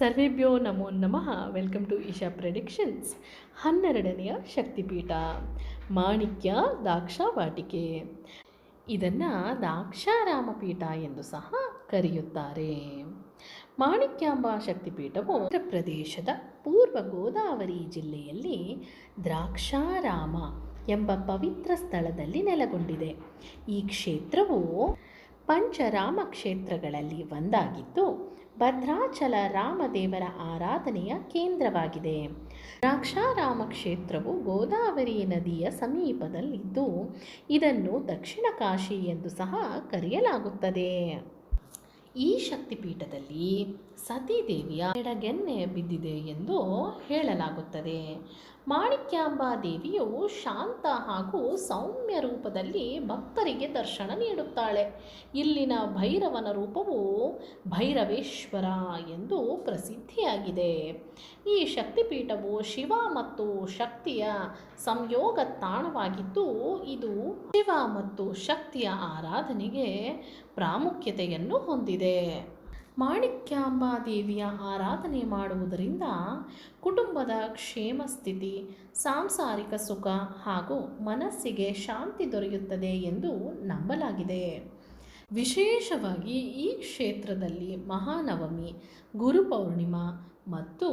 ಸರ್ವೇಭ್ಯೋ ನಮೋ ನಮಃ. Welcome to Isha predictions ಹನ್ನೆರಡನೆಯ ಶಕ್ತಿಪೀಠ. ಮಾಣಿಕ್ಯ ದಾಕ್ಷಾವಾಟಿಕೆ. ಇದನ್ನು ದಾಕ್ಷಾರಾಮಪೀಠ ಎಂದು ಸಹ ಕರೆಯುತ್ತಾರೆ. ಮಾಣಿಕ್ಯಾಂಬ ಶಕ್ತಿಪೀಠವು ಉತ್ತರ ಪ್ರದೇಶದ ಪೂರ್ವ ಗೋದಾವರಿ ಜಿಲ್ಲೆಯಲ್ಲಿ ದ್ರಾಕ್ಷಾರಾಮ ಎಂಬ ಪವಿತ್ರ ಸ್ಥಳದಲ್ಲಿ ನೆಲೆಗೊಂಡಿದೆ. ಈ ಕ್ಷೇತ್ರವು ಪಂಚರಾಮ ಕ್ಷೇತ್ರಗಳಲ್ಲಿ ಒಂದಾಗಿದ್ದು ಭದ್ರಾಚಲ ರಾಮದೇವರ ಆರಾಧನೆಯ ಕೇಂದ್ರವಾಗಿದೆ. ದ್ರಾಕ್ಷಾರಾಮ ಕ್ಷೇತ್ರವು ಗೋದಾವರಿ ನದಿಯ ಸಮೀಪದಲ್ಲಿದ್ದು ಇದನ್ನು ದಕ್ಷಿಣ ಕಾಶಿ ಎಂದು ಸಹ ಕರೆಯಲಾಗುತ್ತದೆ. ಈ ಶಕ್ತಿಪೀಠದಲ್ಲಿ ಸತೀದೇವಿಯ ಎಡಗೆನ್ನೆ ಬಿದ್ದಿದೆ ಎಂದು ಹೇಳಲಾಗುತ್ತದೆ. ಮಾಣಿಕ್ಯಾಂಬಾ ದೇವಿಯು ಶಾಂತ ಹಾಗೂ ಸೌಮ್ಯ ರೂಪದಲ್ಲಿ ಭಕ್ತರಿಗೆ ದರ್ಶನ ನೀಡುತ್ತಾಳೆ. ಇಲ್ಲಿನ ಭೈರವನ ರೂಪವು ಭೈರವೇಶ್ವರ ಎಂದು ಪ್ರಸಿದ್ಧಿಯಾಗಿದೆ. ಈ ಶಕ್ತಿಪೀಠವು ಶಿವ ಮತ್ತು ಶಕ್ತಿಯ ಸಂಯೋಗ ತಾಣವಾಗಿದ್ದು, ಇದು ಶಿವ ಮತ್ತು ಶಕ್ತಿಯ ಆರಾಧನೆಗೆ ಪ್ರಾಮುಖ್ಯತೆಯನ್ನು ಹೊಂದಿದೆ. ಮಾಣಿಕ್ಯಾಂಬಾ ದೇವಿಯ ಆರಾಧನೆ ಮಾಡುವುದರಿಂದ ಕುಟುಂಬದ ಕ್ಷೇಮ ಸ್ಥಿತಿ, ಸಾಂಸಾರಿಕ ಸುಖ ಹಾಗೂ ಮನಸ್ಸಿಗೆ ಶಾಂತಿ ದೊರೆಯುತ್ತದೆ ಎಂದು ನಂಬಲಾಗಿದೆ. ವಿಶೇಷವಾಗಿ ಈ ಕ್ಷೇತ್ರದಲ್ಲಿ ಮಹಾನವಮಿ ಗುರುಪೌರ್ಣಿಮಾ ಮತ್ತು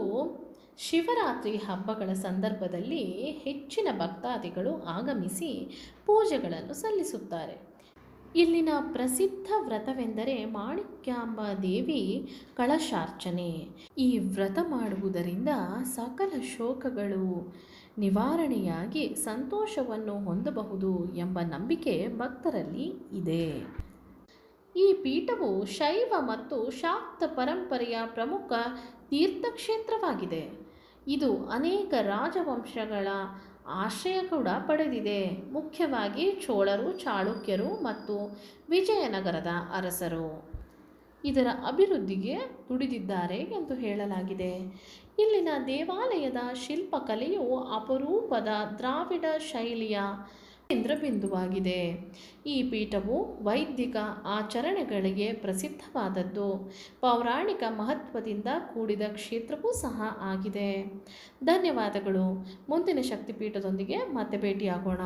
ಶಿವರಾತ್ರಿ ಹಬ್ಬಗಳ ಸಂದರ್ಭದಲ್ಲಿ ಹೆಚ್ಚಿನ ಭಕ್ತಾದಿಗಳು ಆಗಮಿಸಿ ಪೂಜೆಗಳನ್ನು ಸಲ್ಲಿಸುತ್ತಾರೆ. ಇಲ್ಲಿನ ಪ್ರಸಿದ್ಧ ವ್ರತವೆಂದರೆ ಮಾಣಿಕ್ಯಾಂಬ ದೇವಿ ಕಳಶಾರ್ಚನೆ. ಈ ವ್ರತ ಮಾಡುವುದರಿಂದ ಸಕಲ ಶೋಕಗಳು ನಿವಾರಣೆಯಾಗಿ ಸಂತೋಷವನ್ನು ಹೊಂದಬಹುದು ಎಂಬ ನಂಬಿಕೆ ಭಕ್ತರಲ್ಲಿ ಇದೆ. ಈ ಪೀಠವು ಶೈವ ಮತ್ತು ಶಾಕ್ತ ಪರಂಪರೆಯ ಪ್ರಮುಖ ತೀರ್ಥಕ್ಷೇತ್ರವಾಗಿದೆ. ಇದು ಅನೇಕ ರಾಜವಂಶಗಳ ಆಶ್ರಯ ಕೂಡ ಪಡೆದಿದೆ. ಮುಖ್ಯವಾಗಿ ಚೋಳರು, ಚಾಳುಕ್ಯರು ಮತ್ತು ವಿಜಯನಗರದ ಅರಸರು. ಇದರ ಅಭಿವೃದ್ಧಿಗೆ ದುಡಿದಿದ್ದಾರೆ ಎಂದು ಹೇಳಲಾಗಿದೆ. ಇಲ್ಲಿನ ದೇವಾಲಯದ ಶಿಲ್ಪಕಲೆಯು ಅಪರೂಪದ ದ್ರಾವಿಡ ಶೈಲಿಯ ಕೇಂದ್ರಬಿಂದುವಾಗಿದೆ. ಈ ಪೀಠವು ವೈದಿಕ ಆಚರಣೆಗಳಿಗೆ ಪ್ರಸಿದ್ಧವಾದದ್ದು. ಪೌರಾಣಿಕ ಮಹತ್ವದಿಂದ ಕೂಡಿದ ಕ್ಷೇತ್ರವೂ ಸಹ ಆಗಿದೆ. ಧನ್ಯವಾದಗಳು. ಮುಂದಿನ ಶಕ್ತಿಪೀಠದೊಂದಿಗೆ ಮತ್ತೆ ಭೇಟಿಯಾಗೋಣ.